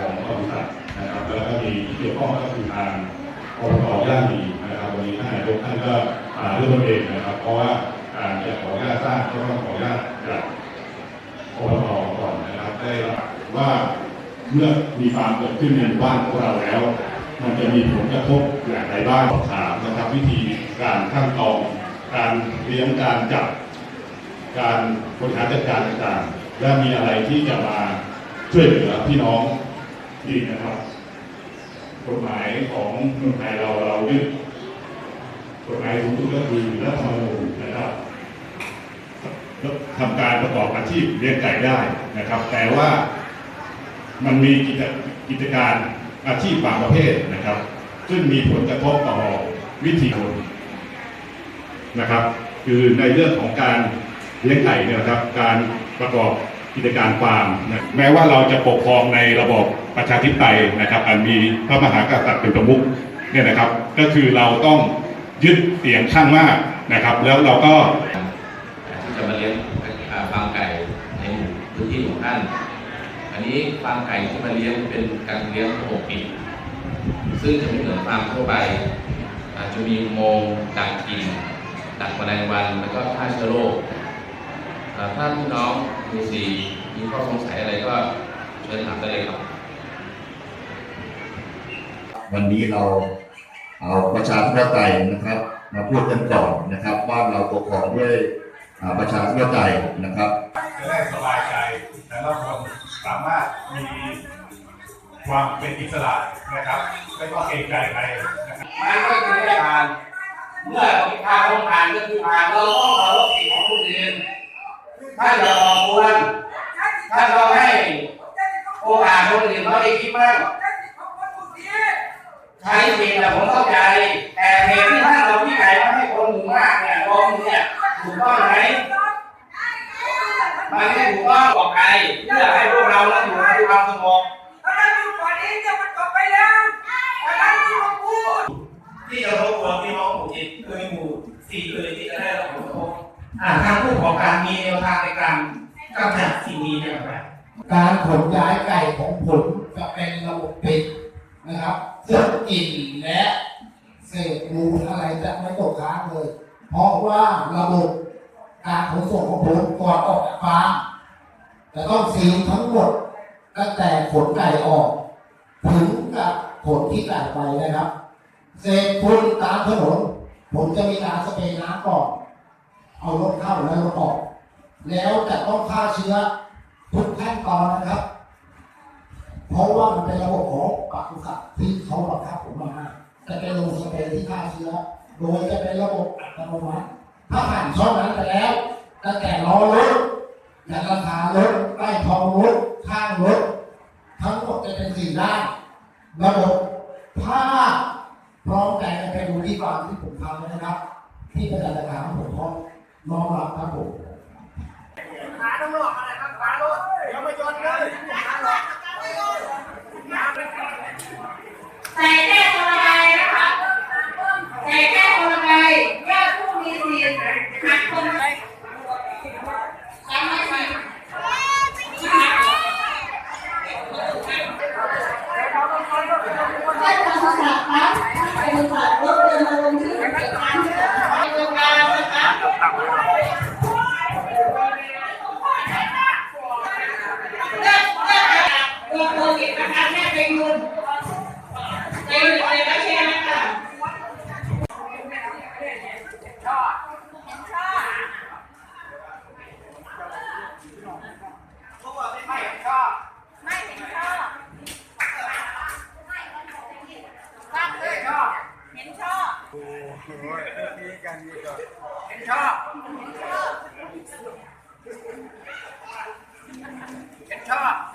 ของบริษัทนะครับแล้วก็มีที่เกี่ยวข้องก็คือทางอบตย่านดีนะครับวันนี้ท่านนายกท่านก็มาด้วยตนเองนะครับ เพราะว่าการจะขออนุญาตสร้างก็ต้องขออนุญาตจากอบตก่อนนะครับได้รับว่าเมื่อมีฟาร์มเกิดขึ้นในหมู่บ้านของเราแล้ว มันจะมีผลกระทบอย่างไรบ้างสอบถามนะครับ วิธีการขั้นตอนการเลี้ยงการจับ การบริหารจัดการต่างๆและมีอะไรที่จะมาช่วยเหลือพี่น้อง อีกนะครับกฎหมายของเมืองไทยเราเรายึดกฎหมายสูงสุดก็คือรัฐธรรมนูญนะครับทำการประกอบอาชีพเลี้ยงไก่ได้นะครับ แต่ว่ามันมีกิจกิจการอาชีพบางประเภทนะครับ ซึ่งมีผลกระทบต่อวิธีคนนะครับ คือในเรื่องของการเลี้ยงไก่เนี่ยนะครับ การประกอบ กิจการฟาร์มนะแม้ว่าเราจะปกครองในระบบประชาธิปไตยนะครับ อันมีพระมหากษัตริย์เป็นประมุขเนี่ยนะครับ ก็คือเราต้องยึดเสียงข้างมากนะครับ แล้วเราก็ที่จะมาเลี้ยงฟาร์มไก่ในพื้นที่ของท่าน อันนี้ฟาร์มไก่ที่มาเลี้ยงเป็นการเลี้ยงระบบปิดซึ่งจะไม่เหมือนฟาร์มทั่วไป อาจจะมีโมงดักกินดักแมลงวันแล้วก็ฆ่าเชื้อโรค ถ้าพี่น้องมีสีมีข้อสงสัยอะไรก็เชิญถามได้เลยครับ วันนี้เราเอาประชาธิปไตยนะครับ มาพูดกันก่อนนะครับว่าเราปกครองด้วยอ่าประชาธิปไตยนะครับจะได้สบายใจและเราสามารถมีความเป็นอิสระนะครับไม่ต้องเกรงใจใครมันก็คือได้ผ่านเมื่อทางลง ถ้าเรารอกวนถ้าเราให้โอกาสคนอื่นเขาได้คิดบ้างใช้สิทธิ์นะผมเข้าใจ แต่เหตุที่ท่านเราที่ไหนมาให้คนหมู่มากเนี่ยรองเนี่ยถูกต้องไหมมันไม่ถูกต้องบอกใครเพื่อให้พวกเรานั้นอยู่ในความสงบที่จะรบกวนพี่น้องหมู่เจ็ดคือหมู่สี่เลยที่จะได้รับผลกระทบอ่า ทางผู้ประกอบการมีแนวทางในการกำจัดสิ่งนี้เนี่ยครับการขนย้ายไก่ของผมจะเป็นระบบปิดนะครับซึ่งกลิ่นและเศษมูอะไรจะไม่ตกค้างเลย เพราะว่าระบบการขนส่งของผมก่อนออกจากฟาร์มจะต้องซีลทั้งหมดตั้งแต่ขนไก่ออก ถึงกับขนที่ไก่ไปนะครับ เศษฝุ่นตามถนนผมจะมีการสเปรย์น้ำก่อน เอารถเข้าแล้วรถออก แล้วจะต้องฆ่าเชื้อทุกขั้นตอนนะครับ เพราะว่ามันเป็นระบบของปศุสัตที่เขาบังคับผมมาจะเป็นลงสเปรย์ที่ฆ่าเชื้อ โดยจะเป็นระบบอัตโนมัติ ถ้าผ่านช่องนั้นไปแล้วตั้งแต่ล้อรถยันราคารถใต้ท้องรถข้างรถทั้งหมดจะเป็นสี่ด้านระบบถ้าพร้อมแต่ไปดูที่ฟาร์มที่ผมทำนะครับ ที่ประจันตคามผมพร้อม น้องรับครับผมขาต้องหลอกอะไรครับขาลดเดี๋ยวมาจนเลยใส่แก้คนละใบนะคะใส่แก้คนละใยอดผู้มีสิทธิ์หักคนละสามพันให้คนสับครับให้านสับรถเดินมาลงชื่อ está bueno. Anh cho. Anh cho.